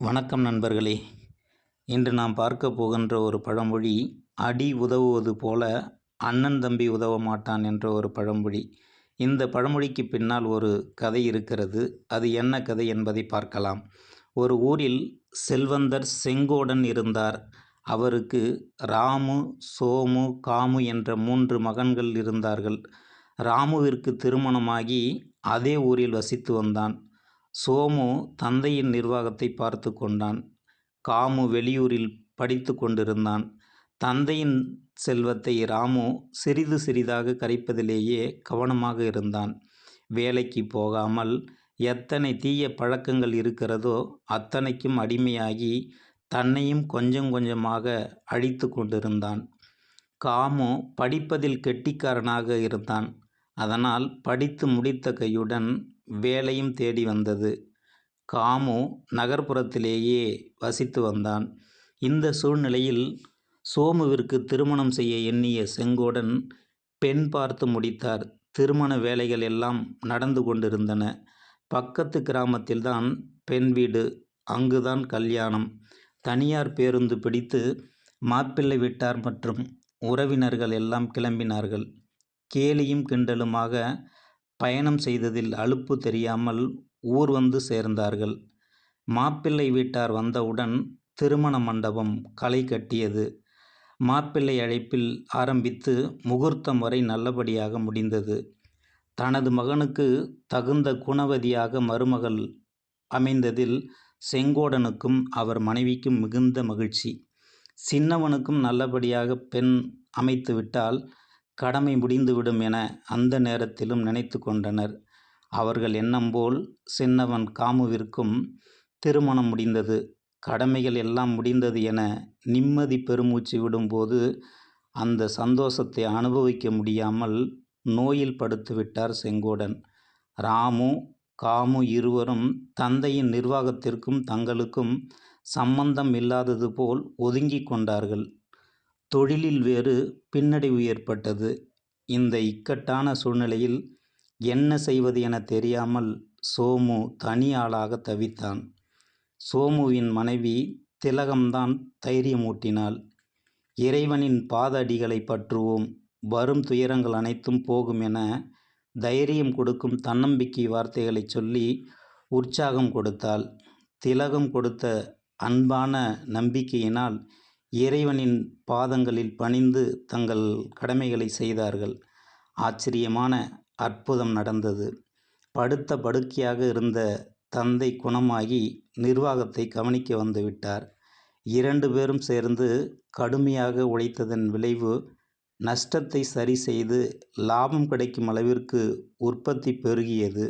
வணக்கம் நண்பர்களே. இன்று நாம் பார்க்க போகின்ற ஒரு பழமொழி அடி உதவுவது போல அண்ணன் தம்பி உதவ மாட்டான் என்ற ஒரு பழமொழி. இந்த பழமொழிக்கு பின்னால் ஒரு கதை இருக்கிறது. அது என்ன கதை என்பதை பார்க்கலாம். ஒரு ஊரில் செல்வந்தர் செங்கோடன் இருந்தார். அவருக்கு ராமு சோமு காமு என்ற மூன்று மகன்கள் இருந்தார்கள். ராமுவிற்கு திருமணமாகி அதே ஊரில் வசித்து வந்தான். சோமு தந்தையின் நிர்வாகத்தை பார்த்து கொண்டான். காமு வெளியூரில் படித்து கொண்டிருந்தான். தந்தையின் செல்வத்தை ராமு சிறிது சிறிதாக கரைப்பதிலேயே கவனமாக இருந்தான். வேலைக்கு போகாமல் எத்தனை தீய பழக்கங்கள் இருக்கிறதோ அத்தனைக்கும் அடிமையாகி தன்னையும் கொஞ்சம் கொஞ்சமாக அழித்து கொண்டிருந்தான். காமு படிப்பதில் கெட்டிக்காரனாக இருந்தான். அதனால் படித்து முடித்த கையுடன் வேலையும் தேடி வந்தது. காமு நகர்ப்புறத்திலேயே வசித்து வந்தான். இந்த சூழ்நிலையில் சோமுவிற்கு திருமணம் செய்ய எண்ணிய செங்கோடன் பெண் பார்த்து முடித்தார். திருமண வேலைகள் எல்லாம் நடந்து கொண்டிருந்தன. பக்கத்து கிராமத்தில்தான் பெண் வீடு அங்குதான் கல்யாணம். தனியார் பேருந்து பிடித்து மாப்பிள்ளை வீட்டார் மற்றும் உறவினர்கள் எல்லாம் கிளம்பினார்கள். கேலியும் கிண்டலுமாக பயணம் செய்ததில் அலுப்பு தெரியாமல் ஊர் வந்து சேர்ந்தார்கள். மாப்பிள்ளை வீட்டார் வந்தவுடன் திருமண மண்டபம் களை கட்டியது. மாப்பிள்ளை அழைப்பில் ஆரம்பித்து முகூர்த்தம் வரை நல்லபடியாக முடிந்தது. தனது மகனுக்கு தகுந்த குணவதியாக மருமகள் அமைந்ததில் செங்கோடனுக்கும் அவர் மனைவிக்கும் மிகுந்த மகிழ்ச்சி. சின்னவனுக்கும் நல்லபடியாக பெண் அமைத்துவிட்டால் கடமை முடிந்துவிடும் என அந்த நேரத்திலும் நினைத்து கொண்டனர். அவர்கள் எண்ணம் போல் சின்னவன் காமுவிற்கும் திருமணம் முடிந்தது. கடமைகள் எல்லாம் முடிந்தது என நிம்மதி பெருமூச்சு விடும்போது அந்த சந்தோஷத்தை அனுபவிக்க முடியாமல் நோயில் படுத்துவிட்டார் செங்கோடன். ராமு காமு இருவரும் தந்தையின் நிர்வாகத்திற்கும் தங்களுக்கும் சம்பந்தம் இல்லாதது போல் ஒதுங்கி கொண்டார்கள். தொழிலில் வேறு பின்னடைவு ஏற்பட்டது. இந்த இக்கட்டான சூழ்நிலையில் என்ன செய்வது என தெரியாமல் சோமு தனி ஆளாக தவித்தான். சோமுவின் மனைவி திலகம்தான் தைரியமூட்டினாள் இறைவனின் பாத அடிகளை பற்றுவோம். வரும் துயரங்கள் அனைத்தும் போகும் என தைரியம் கொடுக்கும் தன்னம்பிக்கை வார்த்தைகளை சொல்லி உற்சாகம் கொடுத்தாள். திலகம் கொடுத்த அன்பான நம்பிக்கையினால் இறைவனின் பாதங்களில் பணிந்து தங்கள் கடமைகளை செய்தார்கள். ஆச்சரியமான அற்புதம் நடந்தது. படுத்த படுக்கையாக இருந்த தந்தை குணமாகி நிர்வாகத்தை கவனிக்க வந்துவிட்டார் இரண்டு பேரும் சேர்ந்து கடுமையாக உழைத்ததன் விளைவு நஷ்டத்தை சரி செய்து லாபம் கிடைக்கும் அளவிற்கு உற்பத்தி பெருகியது.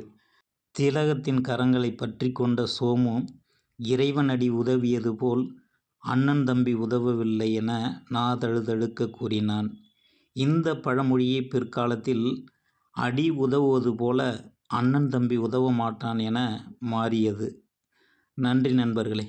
திலகத்தின் கரங்களை பற்றி கொண்ட சோமு இறைவனடி உதவியது போல் அண்ணன் தம்பி உதவவில்லை என நாதழுதழுக்க கூறினான். இந்த பழமொழியை பிற்காலத்தில் அடி உதவுவது போல அண்ணன் தம்பி உதவ மாட்டான் என மாறியது. நன்றி நண்பர்களே.